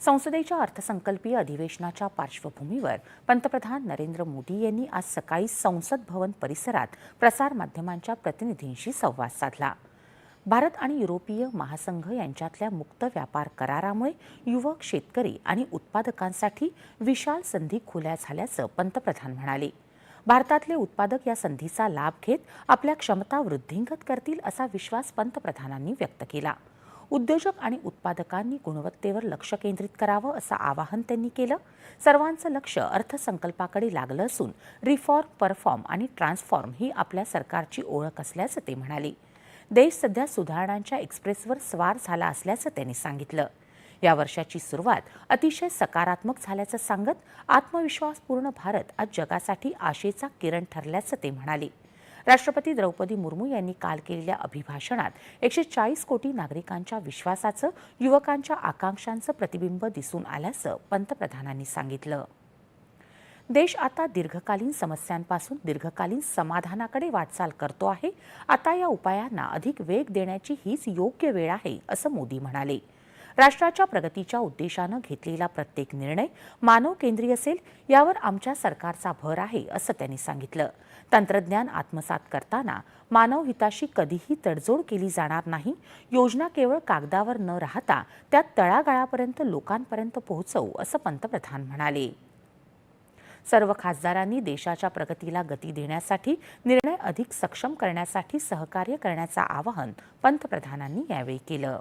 संसदेच्या अर्थसंकल्पीय अधिवेशनाच्या पार्श्वभूमीवर पंतप्रधान नरेंद्र मोदी यांनी आज सकाळी संसद भवन परिसरात प्रसारमाध्यमांच्या प्रतिनिधींशी संवाद साधला. भारत आणि युरोपीय महासंघ यांच्यातल्या मुक्त व्यापार करारामुळे युवक शेतकरी आणि उत्पादकांसाठी विशाल संधी खुल्या झाल्याचं पंतप्रधान म्हणाले. भारतातले उत्पादक या संधीचा लाभ घेत आपल्या क्षमता वृद्धिंगत करतील असा विश्वास पंतप्रधानांनी व्यक्त केला. उद्योजक आणि उत्पादकांनी गुणवत्तेवर लक्ष केंद्रित करावं असं आवाहन त्यांनी केलं. सर्वांचं लक्ष अर्थसंकल्पाकडे लागलं असून रिफॉर्म परफॉर्म आणि ट्रान्सफॉर्म ही आपल्या सरकारची ओळख असल्याचं ते म्हणाले. देश सध्या सुधारणांच्या एक्सप्रेसवर स्वार झाला असल्याचं त्यांनी सांगितलं. या वर्षाची सुरुवात अतिशय सकारात्मक झाल्याचं सांगत आत्मविश्वासपूर्ण भारत आज जगासाठी आशेचा किरण ठरल्याचं ते म्हणाले. राष्ट्रपती द्रौपदी मुर्मू यांनी काल केलेल्या अभिभाषणात एकशे चाळीस कोटी नागरिकांच्या विश्वासाचं युवकांच्या आकांक्षांचं प्रतिबिंब दिसून आल्याचं पंतप्रधानांनी सांगितलं. देश आता दीर्घकालीन समस्यांपासून दीर्घकालीन समाधानाकडे वाटचाल करतो आहे. आता या उपायांना अधिक वेग देण्याची हीच योग्य वेळ आहे असं मोदी म्हणाले. राष्ट्राच्या प्रगतीच्या उद्देशानं घेतलेला प्रत्येक निर्णय मानव केंद्रीय असेल यावर आमच्या सरकारचा भर आहे असं त्यांनी सांगितलं. तंत्रज्ञान आत्मसात करताना मानव हिताशी कधीही तडजोड केली जाणार नाही. योजना केवळ कागदावर न राहता त्या तळागाळापर्यंत लोकांपर्यंत पोहोचवू असं पंतप्रधान म्हणाले. सर्व खासदारांनी देशाच्या प्रगतीला गती देण्यासाठी निर्णय अधिक सक्षम करण्यासाठी सहकार्य करण्याचं आवाहन पंतप्रधानांनी यावेळी केलं.